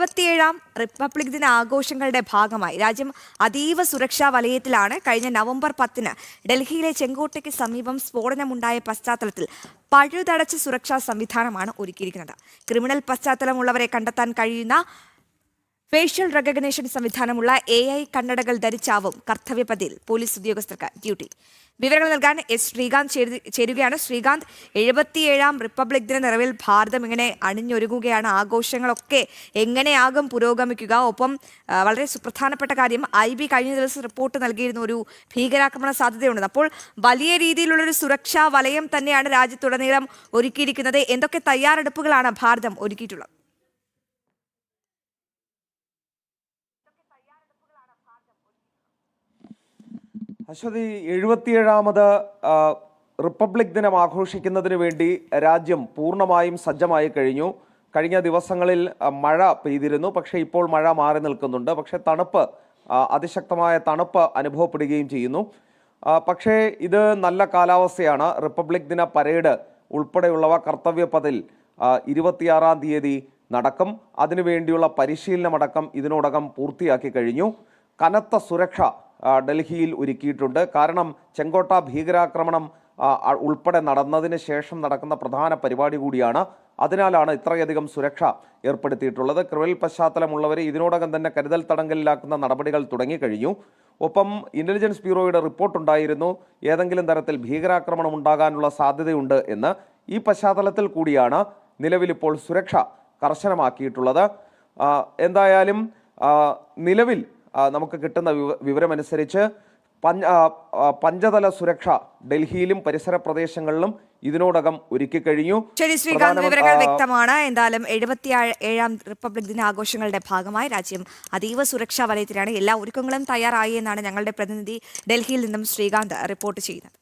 ഇരുപത്തിയേഴാം റിപ്പബ്ലിക് ദിന ആഘോഷങ്ങളുടെ ഭാഗമായി രാജ്യം അതീവ സുരക്ഷാ വലയത്തിലാണ് കഴിഞ്ഞ നവംബർ പത്തിന് ഡൽഹിയിലെ ചെങ്കോട്ടയ്ക്ക് സമീപം സ്ഫോടനമുണ്ടായ പശ്ചാത്തലത്തിൽ പഴുതടച്ച സുരക്ഷാ സംവിധാനമാണ് ഒരുക്കിയിരിക്കുന്നത്. ക്രിമിനൽ പശ്ചാത്തലമുള്ളവരെ കണ്ടെത്താൻ കഴിയുന്ന ഫേഷ്യൽ റെക്കഗ്നേഷൻ സംവിധാനമുള്ള എ ഐ കണ്ണടകൾ ധരിച്ചാവും കർത്തവ്യപതിയിൽ പോലീസ് ഉദ്യോഗസ്ഥർക്ക് ഡ്യൂട്ടി. വിവരങ്ങൾ നൽകാൻ എസ് ശ്രീകാന്ത് ചേരു- ചേരുകയാണ്. ശ്രീകാന്ത് എഴുപത്തിയേഴാം റിപ്പബ്ലിക് ദിന നിറവിൽ ഭാരതം ഇങ്ങനെ അണിഞ്ഞൊരുങ്ങുകയാണ്. ആഘോഷങ്ങളൊക്കെ എങ്ങനെയാകും പുരോഗമിക്കുക? ഒപ്പം വളരെ സുപ്രധാനപ്പെട്ട കാര്യം ഐ ബി കഴിഞ്ഞ ദിവസം റിപ്പോർട്ട് നൽകിയിരുന്ന ഒരു ഭീകരാക്രമണ സാധ്യതയുണ്ട്. അപ്പോൾ വലിയ രീതിയിലുള്ളൊരു സുരക്ഷാ വലയം തന്നെയാണ് രാജ്യത്തുടനീളം ഒരുക്കിയിരിക്കുന്നത്. എന്തൊക്കെ തയ്യാറെടുപ്പുകളാണ് ഭാരതം ഒരുക്കിയിട്ടുള്ളത്? അശ്വതി എഴുപത്തിയേഴാമത് റിപ്പബ്ലിക് ദിനം ആഘോഷിക്കുന്നതിന് വേണ്ടി രാജ്യം പൂർണമായും സജ്ജമായി കഴിഞ്ഞു. കഴിഞ്ഞ ദിവസങ്ങളിൽ മഴ പെയ്തിരുന്നു. പക്ഷേ ഇപ്പോൾ മഴ മാറി നിൽക്കുന്നുണ്ട്. പക്ഷേ തണുപ്പ് അതിശക്തമായ തണുപ്പ് അനുഭവപ്പെടുകയും ചെയ്യുന്നു. പക്ഷേ ഇത് നല്ല കാലാവസ്ഥയാണ്. റിപ്പബ്ലിക് ദിന പരേഡ് ഉൾപ്പെടെയുള്ളവ കർത്തവ്യപഥിൽ ഇരുപത്തിയാറാം തീയതി നടക്കും. അതിനുവേണ്ടിയുള്ള പരിശീലനമടക്കം ഇതിനോടകം പൂർത്തിയാക്കി കഴിഞ്ഞു. കനത്ത സുരക്ഷ ഡൽഹിയിൽ ഒരുക്കിയിട്ടുണ്ട്. കാരണം ചെങ്കോട്ട ഭീകരാക്രമണം ഉൾപ്പെടെ നടന്നതിന് ശേഷം നടക്കുന്ന പ്രധാന പരിപാടി കൂടിയാണ്. അതിനാലാണ് ഇത്രയധികം സുരക്ഷ ഏർപ്പെടുത്തിയിട്ടുള്ളത്. ക്രിമിനൽ പശ്ചാത്തലമുള്ളവരെ ഇതിനോടകം തന്നെ കരുതൽ തടങ്കലിലാക്കുന്ന നടപടികൾ തുടങ്ങിക്കഴിഞ്ഞു. ഒപ്പം ഇന്റലിജൻസ് ബ്യൂറോയുടെ റിപ്പോർട്ട് ഉണ്ടായിരുന്നു. ഏതെങ്കിലും തരത്തിൽ ഭീകരാക്രമണം ഉണ്ടാകാനുള്ള സാധ്യതയുണ്ട് എന്ന്. ഈ പശ്ചാത്തലത്തിൽ കൂടിയാണ് നിലവിലിപ്പോൾ സുരക്ഷ കർശനമാക്കിയിട്ടുള്ളത്. എന്തായാലും നിലവിൽ നമുക്ക് കിട്ടുന്ന വിവരമനുസരിച്ച് പഞ്ച പഞ്ചതല സുരക്ഷ ഡൽഹിയിലും പരിസര പ്രദേശങ്ങളിലും ഇതിനോടകം ഒരുക്കി കഴിഞ്ഞു. ശരി ശ്രീകാന്ത് വിവരങ്ങൾ വ്യക്തമാണ്. എന്തായാലും എഴുപത്തി ഏഴാം റിപ്പബ്ലിക് ദിനാഘോഷങ്ങളുടെ ഭാഗമായി രാജ്യം അതീവ സുരക്ഷാ വലയത്തിലാണ്. എല്ലാ ഒരുക്കങ്ങളും തയ്യാറായി എന്നാണ് ഞങ്ങളുടെ പ്രതിനിധി ഡൽഹിയിൽ നിന്നും ശ്രീകാന്ത് റിപ്പോർട്ട് ചെയ്യുന്നത്.